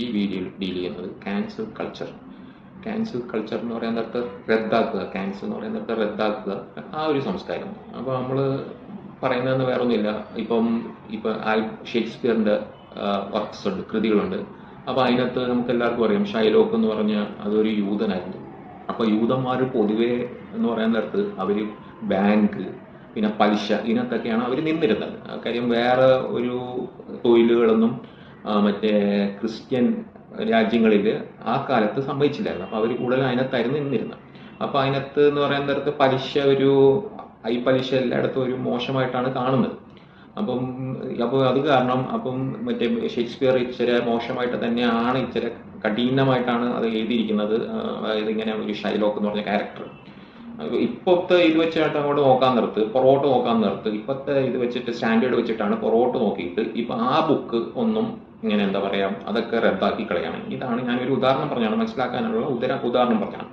ഈ വീഡിയോയിൽ ഡീൽ ചെയ്യുന്നത് ക്യാൻസൽ കൾച്ചർ ക്യാൻസൽ കൾച്ചർ എന്ന് പറയാൻ നേരത്തെ റദ്ദാക്കുക. ക്യാൻസൽ എന്ന് പറയാൻ നേരത്തെ റദ്ദാക്കുക. ആ ഒരു സംസ്കാരം. അപ്പോൾ നമ്മൾ പറയുന്നതെന്ന് വേറെ ഒന്നുമില്ല ഇപ്പം ഇപ്പം ആൽ ഷേക്സ്പിയറിന്റെ വർക്ക്സ് ഉണ്ട് കൃതികളുണ്ട്. അപ്പോൾ അതിനകത്ത് നമുക്ക് എല്ലാവർക്കും അറിയാം. ഷൈലോക്ക് എന്ന് പറഞ്ഞ അതൊരു യൂതനായിരുന്നു. അപ്പോൾ യൂതന്മാർ പൊതുവേ എന്ന് പറയാൻ നേരത്ത് അവർ ബാങ്ക് പിന്നെ പലിശ ഇതിനകത്തൊക്കെയാണ് അവർ നിന്നിരുന്നത്. കാര്യം വേറെ ഒരു തൊഴിലുകളൊന്നും മറ്റേ ക്രിസ്ത്യൻ രാജ്യങ്ങളിൽ ആ കാലത്ത് സംഭവിച്ചില്ലായിരുന്നു. അപ്പോൾ അവർ കൂടുതൽ അതിനകത്തായിരുന്നു നിന്നിരുന്നത്. അപ്പോൾ അതിനകത്ത് എന്ന് പറയാൻ നേരത്ത് പലിശ ഒരു ഈ പലിശ എല്ലായിടത്തും ഒരു മോശമായിട്ടാണ് കാണുന്നത്. അപ്പം അപ്പോൾ അത് കാരണം അപ്പം മറ്റേ ഷേക്സ്പിയർ ഇച്ചിരി മോശമായിട്ട് തന്നെയാണ് ഇച്ചിരി കഠിനമായിട്ടാണ് അത് എഴുതിയിരിക്കുന്നത്. അതായത് ഇങ്ങനെ ഒരു ഷൈലോക്ക് എന്ന് പറഞ്ഞ ക്യാരക്ടർ. ഇപ്പോഴത്തെ ഇത് വെച്ചിട്ട് അങ്ങോട്ട് നോക്കാൻ നിർത്ത് പൊറോട്ട് നോക്കാൻ നിർത്ത് ഇപ്പോഴത്തെ ഇത് വെച്ചിട്ട് സ്റ്റാൻഡേർഡ് വെച്ചിട്ടാണ് പൊറോട്ട് നോക്കിയിട്ട് ഇപ്പൊ ആ ബുക്ക് ഒന്നും ഇങ്ങനെ എന്താ പറയാ അതൊക്കെ റദ്ദാക്കി കളയണം. ഇതാണ് ഞാൻ ഒരു ഉദാഹരണം പറഞ്ഞാണ് മനസ്സിലാക്കാനുള്ള ഉദര ഉദാഹരണം പറഞ്ഞാണ്.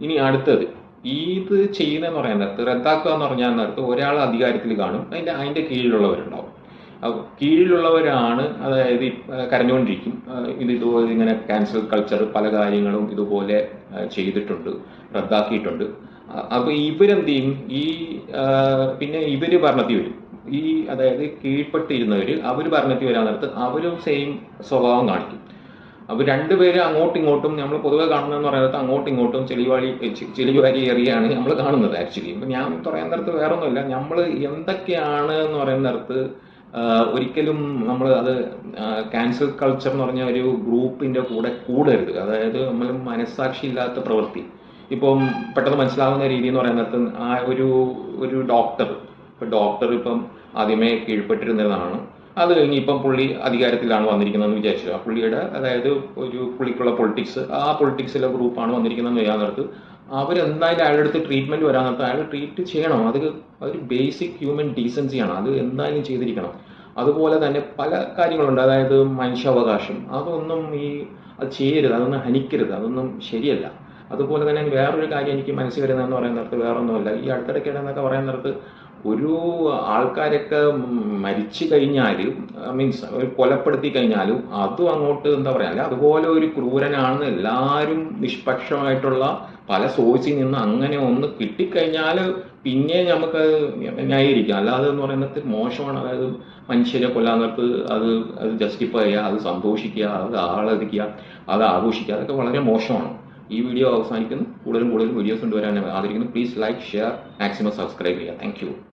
ഇനി അടുത്തത് ഇത് ചെയ്യുന്നതെന്ന് പറയാൻ നേരത്ത് റദ്ദാക്കുക എന്ന് പറഞ്ഞാൽ നേരത്ത് ഒരാൾ അധികാരത്തിൽ കാണും അതിന്റെ അതിന്റെ കീഴിലുള്ളവരുണ്ടാവും. അപ്പൊ കീഴിലുള്ളവരാണ് അതായത് കരഞ്ഞുകൊണ്ടിരിക്കും. ഇത് ഇതുപോലെ ഇങ്ങനെ ക്യാൻസൽ കൾച്ചർ പല കാര്യങ്ങളും ഇതുപോലെ ചെയ്തിട്ടുണ്ട് റദ്ദാക്കിയിട്ടുണ്ട്. അ- അപ്പൊ ഇവരെന്ത് ചെയ്യും? ഈ പിന്നെ ഇവർ ഭരണത്തിൽ വരും. ഈ അതായത് കീഴ്പ്പെട്ടിരുന്നവർ അവർ ഭരണത്തിൽ വരാൻ നേരത്ത് അവരും സെയിം സ്വഭാവം കാണിക്കും. അപ്പൊ രണ്ടുപേരും അങ്ങോട്ടും ഇങ്ങോട്ടും നമ്മൾ പൊതുവെ കാണുന്നതെന്ന് പറയുന്നത് അങ്ങോട്ടും ഇങ്ങോട്ടും ചെളിവാളി ചെളിവാരി ഏറിയാണ് നമ്മൾ കാണുന്നത് ആക്ച്വലി ഇപ്പം ഞാൻ പറയാൻ നേരത്ത് വേറെ ഒന്നുമില്ല നമ്മൾ എന്തൊക്കെയാണ് എന്ന് പറയുന്ന നേരത്ത് ഒരിക്കലും നമ്മൾ അത് ക്യാൻസർ കൾച്ചർ എന്ന് പറഞ്ഞ ഒരു ഗ്രൂപ്പിന്റെ കൂടെ കൂടരുത്. അതായത് നമ്മൾ മനസ്സാക്ഷി ഇല്ലാത്ത പ്രവൃത്തി. ഇപ്പം പെട്ടെന്ന് മനസ്സിലാവുന്ന രീതി എന്ന് പറയുന്നത് ആ ഒരു ഒരു ഡോക്ടർ ഇപ്പൊ ഡോക്ടർ ഇപ്പം ആദ്യമേ കീഴ്പ്പെട്ടിരുന്നതാണ്. അത് കഴിഞ്ഞ് ഇപ്പം പുള്ളി അധികാരത്തിലാണ് വന്നിരിക്കുന്നതെന്ന് വിചാരിച്ചു. ആ പുള്ളിയുടെ അതായത് ഒരു പുള്ളിക്കുള്ള പൊളിറ്റിക്സ് ആ പൊളിറ്റിക്സിലെ ഗ്രൂപ്പാണ് വന്നിരിക്കുന്നതെന്ന് ചെയ്യാൻ നേരത്ത് അവരെന്തായാലും അയാളുടെ അടുത്ത് ട്രീറ്റ്മെന്റ് വരാൻ നേരത്ത് അയാൾ ട്രീറ്റ് ചെയ്യണം. അത് ഒരു ബേസിക് ഹ്യൂമൻ ഡീസൻസിയാണ് അത് എന്തായാലും ചെയ്തിരിക്കണം. അതുപോലെ തന്നെ പല കാര്യങ്ങളുണ്ട്. അതായത് മനുഷ്യാവകാശം. അതൊന്നും ഈ അത് ചെയ്യരുത്. അതൊന്നും ഹനിക്കരുത്. അതൊന്നും ശരിയല്ല. അതുപോലെ തന്നെ വേറൊരു കാര്യം എനിക്ക് മനസ്സിൽ വരുന്നതെന്ന് പറയുന്ന നേരത്ത് വേറൊന്നുമല്ല. ഈ അടുത്തിടയ്ക്കിടെ എന്നൊക്കെ പറയുന്ന നേരത്ത് ഒരു ആൾക്കാരൊക്കെ മരിച്ചു കഴിഞ്ഞാൽ മീൻസ് കൊലപ്പെടുത്തി കഴിഞ്ഞാലും അതും അങ്ങോട്ട് എന്താ പറയാ അല്ലെ അതുപോലെ ഒരു ക്രൂരനാണെന്ന് എല്ലാവരും നിഷ്പക്ഷമായിട്ടുള്ള പല സോഴ്സിൽ നിന്ന് അങ്ങനെ ഒന്ന് കിട്ടിക്കഴിഞ്ഞാൽ പിന്നെ നമുക്ക് ന്യായീകരിക്കാം. അല്ലാതെ എന്ന് പറയുന്നത് മോശമാണ്. അതായത് മനുഷ്യരെ കൊല്ലാന്നവർക്ക് അത് അത് ജസ്റ്റിഫൈ ചെയ്യുക അത് സന്തോഷിക്കുക അത് ആളതിക്കുക അത് ആഘോഷിക്കുക. അതൊക്കെ വളരെ മോശമാണ്. ഈ വീഡിയോ അവസാനിക്കുന്നു. കൂടുതലും കൂടുതലും വീഡിയോസ് കൊണ്ടുവരാൻ ആഗ്രഹിക്കുന്നു. Please like share maximum subscribe ചെയ്യുക. താങ്ക്